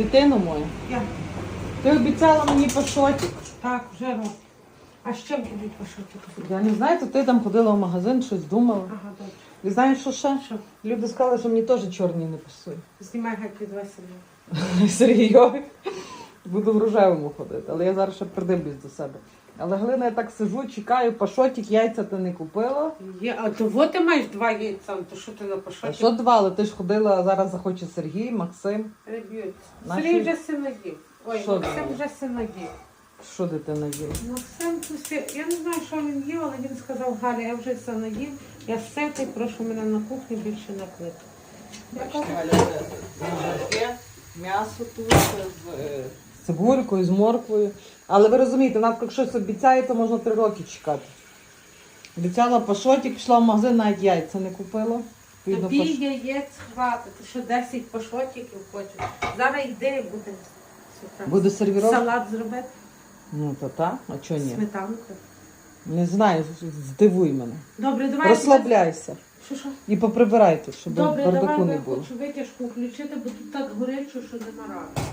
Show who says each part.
Speaker 1: Дитину мою.
Speaker 2: Я.
Speaker 1: Ти обіцяла мені пашотик.
Speaker 2: Так, вже роблю. А ще будуть пошути.
Speaker 1: Я не знаю, то ти там ходила в магазин, щось думала.
Speaker 2: Ага, добре.
Speaker 1: І знаєш, що ще?
Speaker 2: Що?
Speaker 1: Люди сказали, що мені теж чорні не пасують.
Speaker 2: Знімай гайки два.
Speaker 1: Сергійові. Буду в рожевому ходити, але я зараз ще придивлюсь до себе. Але Галина, я так сижу, чекаю, пашотик, яйця ти не купила.
Speaker 2: Є, а то вот ти маєш два яйця, то що ти на
Speaker 1: А
Speaker 2: пошоті?
Speaker 1: що два, але ти ж ходила, а зараз захоче Сергій, Максим.
Speaker 2: Ребють.
Speaker 1: Наші-
Speaker 2: Сергій вже сина. Ой,
Speaker 1: Що
Speaker 2: Максим
Speaker 1: ти?
Speaker 2: вже сина їв.
Speaker 1: Що дитина є?
Speaker 2: Максим, я не знаю, що він їв, але він сказав, Галя, я вже сина їв. Я все ти прошу мене на кухні більше на плиту. Я кажу,
Speaker 1: м'ясо тут е, з цибулькою, з морквою. Але ви розумієте, навіть якщо щось обіцяє, то можна три роки чекати. Обіцяла пашотик, пішла в магазин, навіть яйця не купила. Відповідно,
Speaker 2: Тобі
Speaker 1: паш-
Speaker 2: яєць хватить, ти що 10 пошотиків хочеш. Зараз йди, буде.
Speaker 1: Буде сервіровка?
Speaker 2: Салат зробити,
Speaker 1: Ну то так, а чого ні?
Speaker 2: сметанку.
Speaker 1: Не знаю, здивуй мене.
Speaker 2: Добре, давай.
Speaker 1: Розслабляйся.
Speaker 2: Що, що?
Speaker 1: І поприбирайте, щоб
Speaker 2: Добре,
Speaker 1: бардаку
Speaker 2: давай
Speaker 1: не
Speaker 2: я
Speaker 1: було.
Speaker 2: хочу витяжку включити, бо тут так горячо, що нема ради.